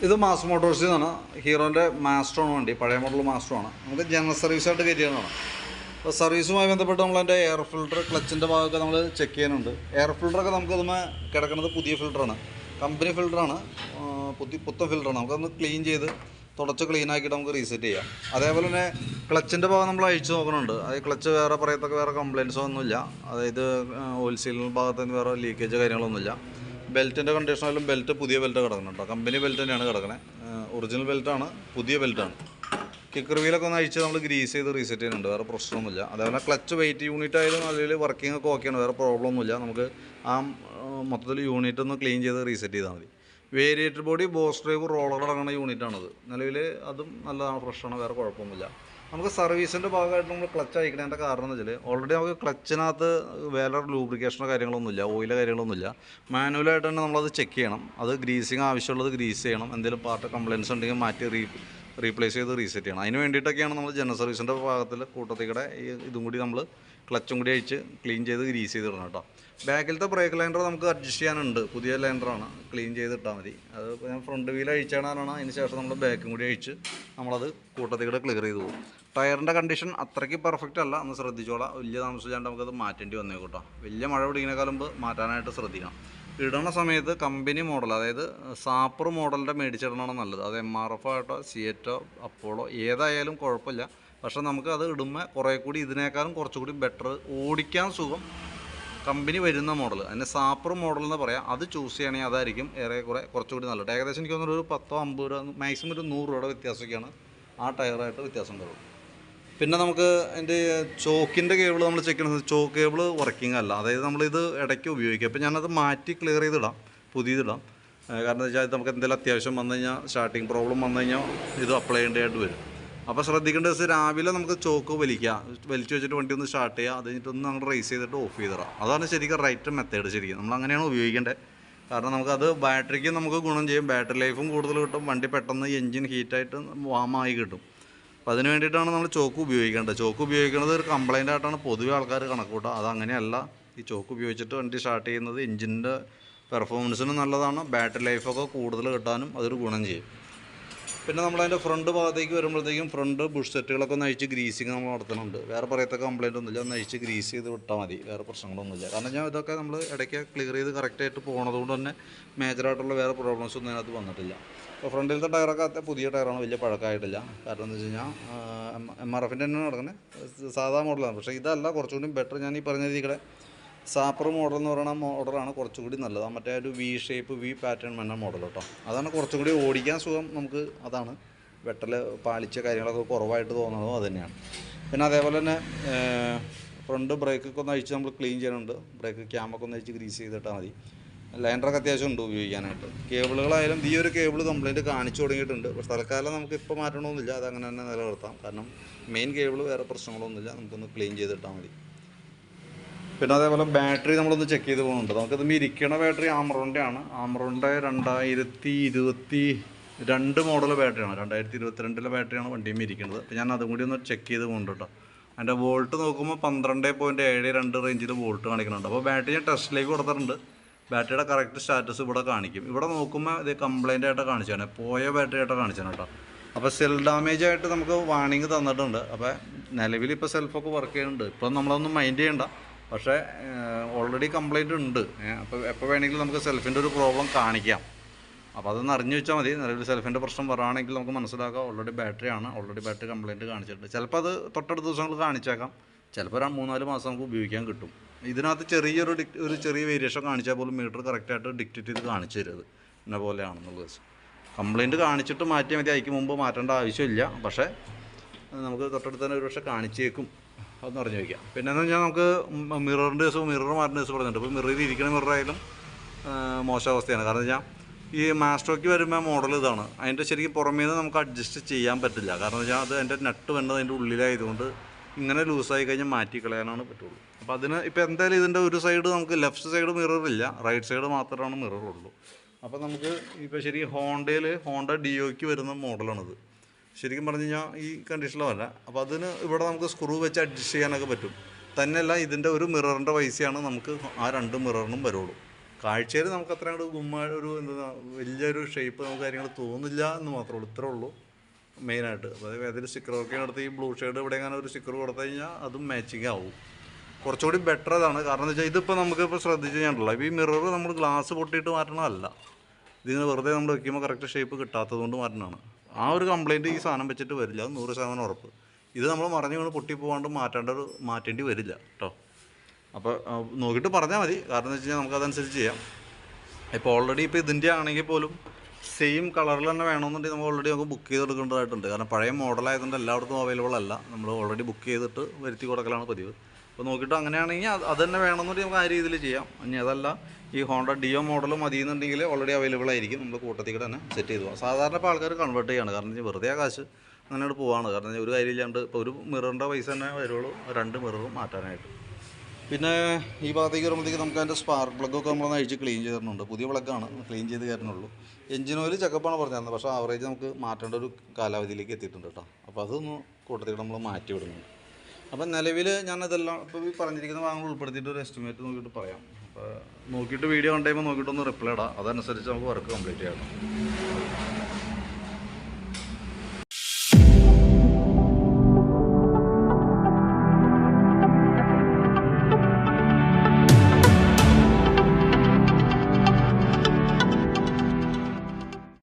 ഇത് മാസ് മോട്ടോഴ്സിൽ നിന്നാണ് ഹീറോന്റെ മാസ്റ്ററാണ് വണ്ടി പഴയ മോഡൽ മാസ്റ്ററാണ് നമുക്ക് ജനറൽ സർവീസായിട്ട് കയറ്റിയതാണ് അപ്പോൾ സർവീസുമായി ബന്ധപ്പെട്ട് നമ്മൾ എന്റെ എയർ ഫിൽട്ടർ ക്ലച്ചിന്റെ ഭാഗമൊക്കെ നമ്മൾ ചെക്ക് ചെയ്യാനുണ്ട് എയർ ഫിൽട്ടറൊക്കെ നമുക്ക് ഇതുമേ കിടക്കുന്നത് പുതിയ ഫിൽട്ടറാണ് കമ്പനി ഫിൽട്ടറാണ് പുതിയ പുത്തൻ ഫിൽട്ടറാണ് നമുക്കൊന്ന് ക്ലീൻ ചെയ്ത് തുടച്ച് ക്ലീൻ ആക്കിയിട്ട് നമുക്ക് റീസെറ്റ് ചെയ്യാം. അതേപോലെ തന്നെ ക്ലച്ചിന്റെ ഭാഗം നമ്മൾ അഴിച്ചു നോക്കുന്നുണ്ട് അത് ക്ലച്ച് വേറെ പറയത്തൊക്കെ വേറെ കംപ്ലയിൻസോ ഒന്നുമില്ല. അതായത് ഓയിൽ ഭാഗത്ത് നിന്ന് വേറെ ലീക്കേജ് കാര്യങ്ങളൊന്നുമില്ല. ബെൽറ്റിന്റെ കണ്ടീഷനായാലും ബെൽറ്റ് പുതിയ ബെൽറ്റ് കിടക്കുന്നുണ്ട് കമ്പനി ബെൽറ്റ് തന്നെയാണ് കിടക്കുന്നത് ഒറിജിനൽ ബെൽറ്റാണ് പുതിയ ബെൽറ്റാണ് കിക്കർ വീലൊക്കെ ഒന്ന് അഴിച്ച് നമ്മൾ ഗ്രീസ് ചെയ്ത് റീസെറ്റ് ചെയ്യുന്നുണ്ട്. വേറെ പ്രശ്നമൊന്നുമില്ല. അതേപോലെ ക്ലച്ച് വെയിറ്റ് യൂണിറ്റ് ആയാലും അല്ലെങ്കിൽ വർക്കിംഗ് ഒക്കെ ഓക്കെയാണ് വേറെ പ്രോബ്ലം ഒന്നുമില്ല. നമുക്ക് ആ മൊത്തത്തിൽ യൂണിറ്റ് ഒന്ന് ക്ലീൻ ചെയ്ത് റീസെറ്റ് ചെയ്താൽ മതി. Variator body boss drive roller അടങ്ങുന്ന യൂണിറ്റാണത് നിലവിൽ അതും നല്ലതാണ് ഫ്രഷാണ് വേറെ കുഴപ്പമൊന്നുമില്ല. നമുക്ക് സർവീസിന്റെ ഭാഗമായിട്ട് നമ്മൾ ക്ലച്ച് അയക്കണതിന്റെ കാരണം എന്ന് വെച്ചാൽ ഓൾറെഡി നമുക്ക് ക്ലച്ചിനകത്ത് വേറെ ലൂബ്രിക്കേഷനോ കാര്യങ്ങളൊന്നുമില്ല ഓയിലോ കാര്യങ്ങളൊന്നുമില്ല. മാനുവലായിട്ട് തന്നെ നമ്മളത് ചെക്ക് ചെയ്യണം. അത് ഗ്രീസിങ് ആവശ്യമുള്ളത് ഗ്രീസ് ചെയ്യണം. എന്തെങ്കിലും പാർട്ട് കംപ്ലയിൻസ് ഉണ്ടെങ്കിൽ മാറ്റി റീ റീപ്ലേസ് ചെയ്ത് റീസെറ്റ് ചെയ്യണം. അതിന് വേണ്ടിയിട്ടൊക്കെയാണ് നമ്മൾ ജനറൽ സർവീസിന്റെ ഭാഗത്തിൽ കൂട്ടത്തിൽ കൂട്ടത്തിക്കടെ ഈ ഇതും കൂടി നമ്മൾ ക്ലച്ചും കൂടി അഴിച്ച് ക്ലീൻ ചെയ്ത് ഗ്രീസ് ചെയ്ത് ഇടണം കേട്ടോ. ബാക്കിലത്തെ ബ്രേക്ക് ലൈൻഡർ നമുക്ക് അഡ്ജസ്റ്റ് ചെയ്യാനുണ്ട്. പുതിയ ലൈൻഡറാണ് ക്ലീൻ ചെയ്തിട്ടാൽ മതി. അത് ഞാൻ ഫ്രണ്ട് വീൽ അഴിച്ചാണ് അതിന് ശേഷം നമ്മൾ ബാക്കും കൂടി അഴിച്ച് നമ്മളത് കൂട്ടത്തിക്കടെ ക്ലിയർ ചെയ്ത് പോകും. ടയറിന്റെ കണ്ടീഷൻ അത്രയ്ക്ക് പെർഫെക്റ്റ് അല്ല. ഒന്ന് ശ്രദ്ധിച്ചോളാം. വലിയ താമസിച്ചാണ്ട് നമുക്കത് മാറ്റേണ്ടി വന്നേ കേട്ടോ. വലിയ മഴ പിടിക്കുന്നേക്കാളും മുമ്പ് മാറ്റാനായിട്ട് ശ്രദ്ധിക്കണം. ഇടണ സമയത്ത് കമ്പനി മോഡൽ അതായത് സാപ്പർ മോഡലിന്റെ മേടിച്ചിടണമാണ് നല്ലത്. അത് എം ആർ എഫ് ആയിട്ടോ സിയറ്റോ അപ്പോളോ ഏതായാലും കുഴപ്പമില്ല. പക്ഷേ നമുക്ക് അത് ഇടുമ്പോൾ കുറേ കൂടി ഇതിനേക്കാളും കുറച്ചുകൂടി ബെറ്റർ ഓടിക്കാൻ സുഖം. കമ്പനി വരുന്ന മോഡൽ അതിന്റെ സാപ്പർ മോഡൽ എന്ന് പറയാം. അത് ചൂസ് ചെയ്യണമെങ്കിൽ അതായിരിക്കും ഏറെക്കുറെ കുറച്ചുകൂടി നല്ലത്. ഏകദേശം എനിക്ക് തോന്നുന്നു ഒരു പത്തോ അമ്പത് രൂപ മാക്സിമം ഒരു നൂറ് രൂപയുടെ വ്യത്യാസമൊക്കെയാണ് ആ ടയറായിട്ട് വ്യത്യാസം ഉണ്ടാവും പിന്നെ നമുക്ക് അതിന്റെ ചോക്കിന്റെ കേബിൾ നമ്മൾ ചെക്ക് ചെയ്യുന്നത് ചോക്ക് കേബിൾ വർക്കിംഗ് അല്ല. അതായത് നമ്മളിത് ഇടയ്ക്ക് ഉപയോഗിക്കുക അപ്പോൾ ഞാനത് മാറ്റി ക്ലിയർ ചെയ്തിടാം. പുതിയതിടാം. കാരണം എന്താ വെച്ചാൽ നമുക്ക് എന്തെങ്കിലും അത്യാവശ്യം വന്നു കഴിഞ്ഞാൽ സ്റ്റാർട്ടിങ് പ്രോബ്ലം വന്നു കഴിഞ്ഞാൽ ഇത് അപ്ലൈ ചെയ്യേണ്ടതായിട്ട് വരും. അപ്പോൾ ശ്രദ്ധിക്കേണ്ടത് ദിവസം രാവിലെ നമുക്ക് ചോക്ക് വലിക്കുക വലിച്ചു വെച്ചിട്ട് വണ്ടി ഒന്ന് സ്റ്റാർട്ട് ചെയ്യുക അത് കഴിഞ്ഞിട്ടൊന്ന് നമ്മൾ റേസ് ചെയ്തിട്ട് ഓഫ് ചെയ്തിടാം. അതാണ് ശരിക്കും റൈറ്റ് മെത്തേഡ് ശരിക്കും. നമ്മൾ അങ്ങനെയാണ് ഉപയോഗിക്കേണ്ടത്. കാരണം നമുക്കത് ബാറ്ററിക്ക് നമുക്ക് ഗുണം ചെയ്യും. ബാറ്ററി ലൈഫും കൂടുതൽ കിട്ടും. വണ്ടി പെട്ടെന്ന് എൻജിൻ ഹീറ്റായിട്ട് വാമായി കിട്ടും. അപ്പോൾ അതിന് വേണ്ടിയിട്ടാണ് നമ്മൾ ചോക്ക് ഉപയോഗിക്കേണ്ടത്. ചോക്ക് ഉപയോഗിക്കുന്നത് ഒരു കംപ്ലൈന്റ് ആയിട്ടാണ് പൊതുവെ ആൾക്കാർ കണക്ക് കൂട്ടുക. അതങ്ങനെയല്ല ഈ ചോക്ക് ഉപയോഗിച്ചിട്ട് വണ്ടി സ്റ്റാർട്ട് ചെയ്യുന്നത് എഞ്ചിന്റെ പെർഫോമൻസിനും നല്ലതാണ്. ബാറ്ററി ലൈഫൊക്കെ കൂടുതൽ കിട്ടാനും അതൊരു ഗുണം ചെയ്യും. പിന്നെ നമ്മളതിന്റെ ഫ്രണ്ട് ഭാഗത്തേക്ക് വരുമ്പോഴത്തേക്കും ഫ്രണ്ട് ബുഷ് സെറ്റുകളൊക്കെ ഒന്ന് അഴിച്ച് ഗ്രീസിങ് നമ്മൾ നടത്തുന്നുണ്ട്. വേറെ പറയത്ത കംപ്ലൈന്റ് ഒന്നുമില്ല. ഒന്ന് അഴിച്ച് ഗ്രീസ് ചെയ്ത് വിട്ടാൽ മതി. വേറെ പ്രശ്നങ്ങളൊന്നുമില്ല. കാരണം ഞാൻ ഇതൊക്കെ നമ്മൾ ഇടയ്ക്ക് ക്ലിയർ ചെയ്ത് കറക്റ്റായിട്ട് പോണതുകൊണ്ട് തന്നെ മേജറായിട്ടുള്ള വേറെ പ്രോബ്ലംസ് ഒന്നും അതിനകത്ത് വന്നിട്ടില്ല. അപ്പോൾ ഫ്രണ്ടിലത്തെ ടയറൊക്കെ അത്ര പുതിയ ടയറാണ് വലിയ പഴക്കമായിട്ടില്ല കാരണം എന്താ വെച്ച് കഴിഞ്ഞാൽ എം ആർ എഫിന്റെ തന്നെ നടക്കുന്നത് സാധാ മോഡലാണ് പക്ഷേ ഇതല്ല. കുറച്ചുകൂടി ബെറ്റർ ഞാൻ ഈ പറഞ്ഞ രീതിയുടെ സാപ്പർ മോഡൽ എന്ന് പറയുന്ന മോഡലാണ് കുറച്ചുകൂടി നല്ലത്. മറ്റേ ഒരു വി ഷേപ്പ് വി പാറ്റേൺ വന്ന മോഡൽ കേട്ടോ. അതാണ് കുറച്ചും കൂടി ഓടിക്കാൻ സുഖം നമുക്ക് അതാണ്. വെട്ടൽ പാലിച്ച കാര്യങ്ങളൊക്കെ കുറവായിട്ട് തോന്നുന്നതും അത് തന്നെയാണ്. പിന്നെ അതേപോലെ തന്നെ ഫ്രണ്ട് ബ്രേക്കൊക്കെ ഒന്ന് അഴിച്ച് നമ്മൾ ക്ലീൻ ചെയ്യാനുണ്ട് ബ്രേക്ക് ക്യാമൊക്കെ ഒന്ന് അഴിച്ച് ഗ്രീസ് ചെയ്തിട്ടാൽ മതി. ലൈൻഡറൊക്കെ അത്യാവശ്യം ഉണ്ട് ഉപയോഗിക്കാനായിട്ട്. കേബിളുകളായാലും ഈ ഒരു കേബിൾ കംപ്ലൈന്റ് കാണിച്ചു തുടങ്ങിയിട്ടുണ്ട്. പക്ഷേ തൽക്കാലം നമുക്ക് ഇപ്പോൾ മാറ്റണമെന്നില്ല അത് അങ്ങനെ തന്നെ നിലനിർത്താം. കാരണം മെയിൻ കേബിൾ വേറെ പ്രശ്നങ്ങളൊന്നുമില്ല. നമുക്കൊന്ന് ക്ലീൻ ചെയ്തിട്ടാൽ മതി. പിന്നെ അതേപോലെ ബാറ്ററി നമ്മളൊന്ന് ചെക്ക് ചെയ്ത് പോകുന്നുണ്ട്. നമുക്കത് ഇരിക്കണ ബാറ്ററി ആമറോണിന്റെ ആണ് ആമറോണിന്റെ രണ്ടായിരത്തി ഇരുപത്തി രണ്ട് മോഡൽ ബാറ്ററിയാണ്. രണ്ടായിരത്തി ഇരുപത്തിരണ്ടിലെ ബാറ്ററിയാണ് വണ്ടിയും ഇരിക്കുന്നത്. അപ്പോൾ ഞാൻ അതും കൂടി ഒന്ന് ചെക്ക് ചെയ്ത് പോകുന്നുണ്ട് കേട്ടോ അതിന്റെ വോൾട്ട് നോക്കുമ്പോൾ പന്ത്രണ്ട് പോയിന്റ് ഏഴ് രണ്ട് റേഞ്ചിൽ വോൾട്ട് കാണിക്കുന്നുണ്ട്. അപ്പോൾ ബാറ്ററി ഞാൻ ടെസ്റ്റിലേക്ക് കൊടുത്തിട്ടുണ്ട്. ബാറ്ററിയുടെ കറക്റ്റ് സ്റ്റാറ്റസ് ഇവിടെ കാണിക്കും. ഇവിടെ നോക്കുമ്പോൾ ഇത് കംപ്ലൈന്റ് ആയിട്ട് കാണിച്ചാണ്. പോയ ബാറ്ററി ആയിട്ട് കാണിച്ചാണ് കേട്ടോ അപ്പോൾ സെൽ ഡാമേജ് ആയിട്ട് നമുക്ക് വാണിംഗ് തന്നിട്ടുണ്ട്. അപ്പോൾ നിലവിൽ ഇപ്പോൾ സെൽഫൊക്കെ വർക്ക് ചെയ്യുന്നുണ്ട്. ഇപ്പം നമ്മളൊന്നും മൈൻഡ് ചെയ്യണ്ട. പക്ഷേ ഓൾറെഡി കംപ്ലൈന്റ് ഉണ്ട്. അപ്പോൾ എപ്പോൾ വേണമെങ്കിലും നമുക്ക് സെൽഫിന്റെ ഒരു പ്രോബ്ലം കാണിക്കാം. അപ്പോൾ അതൊന്ന് അറിഞ്ഞു വെച്ചാൽ മതി. നിലവിൽ സെൽഫിന്റെ പ്രശ്നം പറയുകയാണെങ്കിൽ നമുക്ക് മനസ്സിലാക്കാം. ഓൾറെഡി ബാറ്ററി ആണ്. ഓൾറെഡി ബാറ്ററി കംപ്ലൈന്റ് കാണിച്ചിട്ടുണ്ട്. ചിലപ്പോൾ അത് തൊട്ടടുത്ത ദിവസങ്ങൾ കാണിച്ചേക്കാം. ചിലപ്പോൾ ഒരു മൂന്നാൽ മാസം നമുക്ക് ഉപയോഗിക്കാൻ കിട്ടും. ഇതിനകത്ത് ചെറിയൊരു ഡിക് ഒരു ചെറിയ വേരിയേഷൻ കാണിച്ചാൽ പോലും മീറ്റർ കറക്റ്റായിട്ട് ഡിക്റ്റേറ്റ് ചെയ്ത് കാണിച്ചു തരുത്. എന്നെ പോലെയാണെന്നുള്ളത്. കംപ്ലൈന്റ് കാണിച്ചിട്ട് മാറ്റിയാൽ മതി. അതിക്ക് മുമ്പ് മാറ്റേണ്ട ആവശ്യമില്ല. പക്ഷേ നമുക്ക് തൊട്ടടുത്ത് തന്നെ ഒരു പക്ഷേ കാണിച്ചേക്കും. അതൊന്ന് അറിഞ്ഞു വയ്ക്കാം പിന്നെ എന്ന് പറഞ്ഞാൽ നമുക്ക് മിററിന്റെ ദിവസവും മിറർ മാറ്റുന്ന ദിവസം പറഞ്ഞിട്ടുണ്ട്. ഇപ്പോൾ മിററിൽ ഇരിക്കുന്ന മിററായാലും മോശം അവസ്ഥയാണ് കാരണം വെച്ചാൽ ഈ മാസ്റ്റോക്ക് വരുമ്പോൾ മോഡൽ ഇതാണ്. അതിന്റെ ശരിക്കും പുറമേ നിന്ന് നമുക്ക് അഡ്ജസ്റ്റ് ചെയ്യാൻ പറ്റില്ല. കാരണം വെച്ചാൽ അത് അതിന്റെ നട്ട് വേണ്ടത് അതിന്റെ ഉള്ളിലായതുകൊണ്ട് ഇങ്ങനെ ലൂസായി കഴിഞ്ഞാൽ മാറ്റി കളയാനാണ് പറ്റുള്ളൂ. അപ്പോൾ അതിന് ഇപ്പോൾ എന്തായാലും ഇതിന്റെ ഒരു സൈഡ് നമുക്ക് ലെഫ്റ്റ് സൈഡ് മിറർ ഇല്ല. റൈറ്റ് സൈഡ് മാത്രമാണ് മിറർ ഉള്ളൂ. അപ്പോൾ നമുക്ക് ഇപ്പോൾ ശരി ഹോണ്ടയിൽ ഹോണ്ട ഡിയോയ്ക്ക് വരുന്ന മോഡലാണിത് ശരിക്കും പറഞ്ഞു കഴിഞ്ഞാൽ ഈ കണ്ടീഷനിലല്ല അപ്പോൾ അതിന് ഇവിടെ നമുക്ക് സ്ക്രൂ വെച്ച് അഡ്ജസ്റ്റ് ചെയ്യാനൊക്കെ പറ്റും. തന്നെയല്ല ഇതിന്റെ ഒരു മിററിന്റെ പൈസയാണ് നമുക്ക് ആ രണ്ട് മിററിനും വരുള്ളൂ. കാഴ്ചയിൽ നമുക്ക് അത്ര അങ്ങോട്ട് ഗുമ്മ ഒരു എന്താ വലിയൊരു ഷേപ്പ് നമുക്ക് കാര്യങ്ങൾ തോന്നില്ല എന്ന് മാത്രമേ ഉള്ളൂ. ഇത്രേ ഉള്ളൂ മെയിനായിട്ട് അതായത് ഏതൊരു സ്റ്റിക്കറൊക്കെ എടുത്ത് ഈ ബ്ലൂ ഷെയ്ഡ് ഇവിടെ എങ്ങനെ ഒരു സ്റ്റിക്കർ കൊടുത്തു കഴിഞ്ഞാൽ അതും മാച്ചിങ് ആവും. കുറച്ചുകൂടി ബെറ്റർ അതാണ്. കാരണം എന്താ വെച്ചാൽ ഇതിപ്പോൾ നമുക്ക് ഇപ്പോൾ ശ്രദ്ധിച്ച് കഴിഞ്ഞാൽ ഈ മിറർ നമ്മൾ ഗ്ലാസ് പൊട്ടിയിട്ട് മാറ്റണമല്ല ഇതിന് വെറുതെ നമ്മൾ വെക്കുമ്പോൾ കറക്റ്റ് ഷേപ്പ് കിട്ടാത്തത് കൊണ്ട് മാറ്റണതാണ്. ആ ഒരു കംപ്ലയിന്റ് ഈ സാധനം വെച്ചിട്ട് വരില്ല. അത് നൂറ് ശതമാനം ഉറപ്പ്. ഇത് നമ്മൾ മറിഞ്ഞു പൊട്ടി പോകാണ്ട് മാറ്റേണ്ട ഒരു മാറ്റേണ്ടി വരില്ല കേട്ടോ അപ്പോൾ നോക്കിയിട്ട് പറഞ്ഞാൽ മതി. കാരണം എന്ന് വെച്ച് കഴിഞ്ഞാൽ നമുക്കതനുസരിച്ച് ചെയ്യാം. ഇപ്പോൾ ഓൾറെഡി ഇപ്പോൾ ഇതിന്റെ ആണെങ്കിൽ പോലും സെയിം കളറിൽ തന്നെ വേണമെന്നുണ്ടെങ്കിൽ നമ്മൾ ഓൾറെഡി നമുക്ക് ബുക്ക് ചെയ്തെടുക്കേണ്ടതായിട്ടുണ്ട്. കാരണം പഴയ മോഡലായതുകൊണ്ട് എല്ലായിടത്തും അവൈലബിൾ അല്ല. നമ്മൾ ഓൾറെഡി ബുക്ക് ചെയ്തിട്ട് വരുത്തി കൊടുക്കലാണ് പതിവ്. അപ്പോൾ നോക്കിയിട്ട് അങ്ങനെയാണെങ്കിൽ അത് തന്നെ വേണമെന്നുണ്ടെങ്കിൽ നമുക്ക് ആ രീതിയിൽ ചെയ്യാം. ഇനി അതല്ല ഈ ഹോണ്ട ഡിയോ മോഡൽ മതി എന്നുണ്ടെങ്കിൽ ഓൾറെഡി അവൈലബിൾ ആയിരിക്കും. നമ്മൾ കൂട്ടത്തിൽ തന്നെ സെറ്റ് ചെയ്തു. പോകാം സാധാരണ ഇപ്പോൾ ആൾക്കാർ കൺവേർട്ട് ചെയ്യാണ്. കാരണം വെറുതെ കാശ് അങ്ങനെ പോവാണ്. കാരണം ഒരു കാര്യം ഒരു കാര്യമില്ലാണ്ട് ഇപ്പോൾ ഒരു മിററിന്റെ പൈസ തന്നെ വരുള്ളൂ. രണ്ട് മിററും മാറ്റാനായിട്ട്. പിന്നെ ഈ ഭാഗത്തേക്ക് വരുമ്പോഴത്തേക്ക് നമുക്ക് അതിന്റെ സ്പാർക്ക് പ്ലഗൊക്കെ നമ്മളൊന്ന് അഴിച്ച് ക്ലീൻ ചെയ്തിട്ടുണ്ട് പുതിയ പ്ലഗാണ് ക്ലീൻ ചെയ്ത് കയറുന്നുള്ളൂ എഞ്ചിൻ ഓയിൽ ചെക്കപ്പാണ് പറഞ്ഞിരുന്നത്. പക്ഷേ ആവറേജ് നമുക്ക് മാറ്റേണ്ട ഒരു കാലാവധിയിലേക്ക് എത്തിയിട്ടുണ്ട് കേട്ടോ. അപ്പോൾ അതൊന്ന് കൂട്ടത്തിൽ നമ്മൾ മാറ്റി വിടുന്നുണ്ട്. അപ്പം നിലവിൽ ഞാൻ ഇതെല്ലാം ഇപ്പോൾ ഈ പറഞ്ഞിരിക്കുന്ന ഭാഗങ്ങൾ ഉൾപ്പെടുത്തിയിട്ട് ഒരു എസ്റ്റിമേറ്റ് നോക്കിയിട്ട് പറയാം. നോക്കിയിട്ട് വീഡിയോ കണ്ടു കഴിയുമ്പോൾ നോക്കിയിട്ടൊന്ന് റിപ്ലൈ ഇടാം. അതനുസരിച്ച് നമുക്ക് വർക്ക് കംപ്ലീറ്റ് ചെയ്യണം